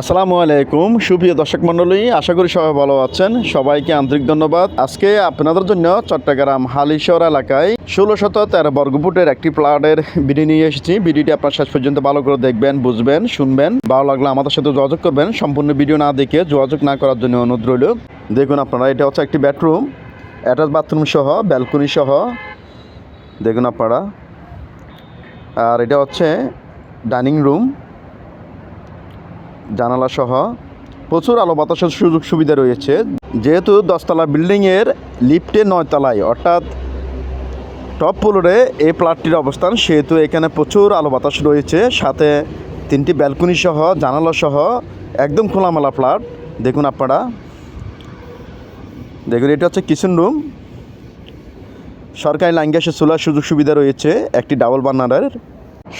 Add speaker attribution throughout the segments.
Speaker 1: আসসালামু আলাইকুম, সুপ্রিয় দর্শক মণ্ডলী, আশা করি সবাই ভালো আছেন। সবাইকে আন্তরিক ধন্যবাদ। আজকে আপনাদের জন্য চট্টগ্রাম হালিশহর এলাকায় ষোলো শত তেরো বর্গফুটের একটি প্লটের ভিডিও নিয়ে এসেছি। ভিডিওটি আপনার শেষ পর্যন্ত ভালো করে দেখবেন, বুঝবেন, শুনবেন। ভালো লাগলে আমাদের সাথে যোগাযোগ করবেন। সম্পূর্ণ ভিডিও না দেখে যোগাযোগ না করার জন্য অনুরোধ রইল। দেখুন আপনারা, এটা হচ্ছে একটি বেডরুম। অ্যাটাচ বাথরুম সহ, ব্যালকনি সহ। দেখুন আপনারা। আর এটা হচ্ছে ডাইনিং রুম। জানালা সহ প্রচুর আলো বাতাসের সুযোগ সুবিধা রয়েছে। যেহেতু দশতলা বিল্ডিংয়ের লিফটে নয়তলায়, অর্থাৎ টপ ফ্লোরে এই প্লাটটির অবস্থান, সেহেতু এখানে প্রচুর আলো বাতাস রয়েছে। সাথে তিনটি ব্যালকনি সহ, জানালা সহ, একদম খোলামেলা ফ্ল্যাট। দেখুন আপনারা। দেখুন, এটা হচ্ছে কিচেন রুম সরকারি লাইন গ্যাসের চুলার সুযোগ সুবিধা রয়েছে, একটি ডাবল বার্নারের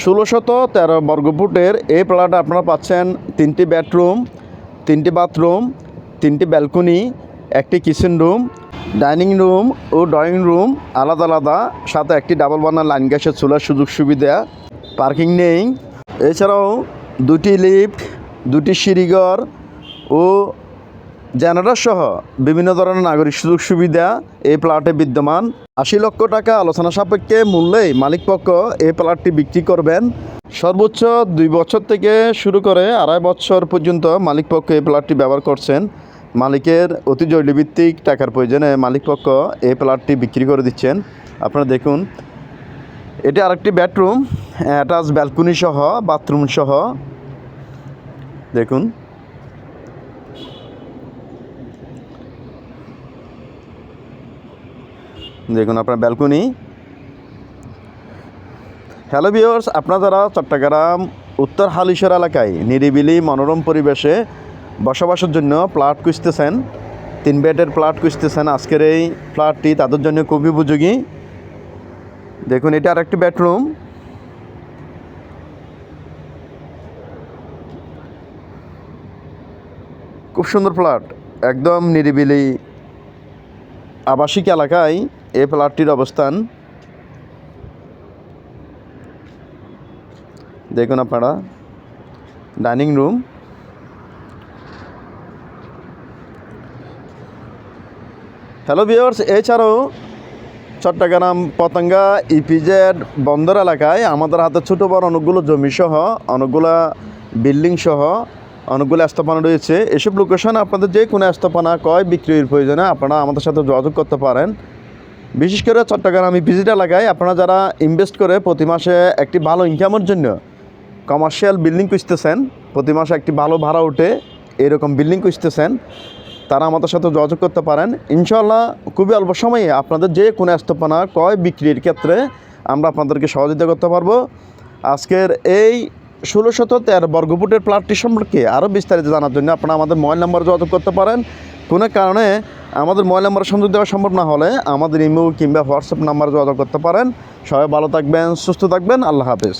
Speaker 1: ষোলো শত তেরো বর্গফুটের এই প্লাট আপনারা পাচ্ছেন তিনটি বেডরুম, তিনটি বাথরুম, তিনটি ব্যালকনি, একটি কিচেন রুম, ডাইনিং রুম ও ড্রয়িং রুম আলাদা আলাদা, সাথে একটি ডাবল বার্নার লাইন গ্যাসের চুলার সুযোগ সুবিধা, পার্কিং নেই। এছাড়াও দুটি লিফট, দুটি সিঁড়িঘর ও জেনারেটর সহ বিভিন্ন ধরনের নাগরিক সুযোগ সুবিধা এই প্লটে বিদ্যমান। আশি লক্ষ টাকা আলোচনা সাপেক্ষে মূল্যেই মালিকপক্ষ এই প্লটটি বিক্রি করবেন। সর্বোচ্চ দুই বছর থেকে শুরু করে আড়াই বছর পর্যন্ত মালিকপক্ষ এই প্লটটি ব্যবহার করছেন। মালিকের অতি জরুরিভিত্তিক টাকার প্রয়োজনে মালিকপক্ষ এই প্লটটি বিক্রি করে দিচ্ছেন। আপনারা দেখুন, এটি আরেকটি বেডরুম, অ্যাটাচ ব্যালকনি সহ, বাথরুম সহ। দেখুন। দেখুন, আপনার ব্যালকনি হ্যালো ভিওর্স আপনারা যারা চট্টগ্রাম, উত্তর হালিশর এলাকায় নিরিবিলি মনোরম পরিবেশে বসবাসের জন্য প্লাট খুঁজতেছেন, তিন বেডের প্লাট খুঁজতেছেন, আজকের এই ফ্ল্যাটটি তাদের জন্য খুবই উপযোগী। দেখুন, এটা আরেকটি বেডরুম খুব সুন্দর ফ্ল্যাট একদম নিরিবিলি আবাসিক এলাকায়। এই প্লাটটির অবস্থান। দেখুন আপনারা, ডাইনিং রুম। হ্যালো ভিওর্স এছাড়াও চট্টগ্রাম, পতঙ্গা ইপিজেড বন্দর এলাকায় আমাদের হাতে ছোটো বড় অনেকগুলো জমি সহ, অনেকগুলো বিল্ডিং সহ, অনেকগুলো স্থাপনা রয়েছে। এসব লোকেশন আপনাদের যে কোনো স্থাপনা কয় বিক্রির প্রয়োজনে আপনারা আমাদের সাথে যোগাযোগ করতে পারেন। বিশেষ করে চট্টগ্রাম ইপিজেড এলাকায় আপনারা যারা ইনভেস্ট করে প্রতি মাসে একটি ভালো ইনকামের জন্য কমার্শিয়াল বিল্ডিং খুঁজতেছেন, প্রতি মাসে একটি ভালো ভাড়া উঠে এরকম বিল্ডিং খুঁজতেছেন, তারা আমাদের সাথে যোগাযোগ করতে পারেন। ইনশাল্লাহ খুবই অল্প সময়ে আপনাদের যে কোনো স্থাপনা ক্রয় বিক্রির ক্ষেত্রে আমরা আপনাদেরকে সহযোগিতা করতে পারব। আজকের এই ষোলো শত তেরো বর্গফুটের প্লাটটি সম্পর্কে আরও বিস্তারিত জানার জন্য আপনারা আমাদের মোবাইল নাম্বারে যোগাযোগ করতে পারেন। কোনো কারণে আমাদের মোবাইল নাম্বার সংযোগ দেওয়া সম্ভব না হলে আমাদের ইমেল কিংবা হোয়াটসঅ্যাপ নাম্বারে যোগাযোগ করতে পারেন। সবাই ভালো থাকবেন, সুস্থ থাকবেন, আল্লাহ হাফেজ।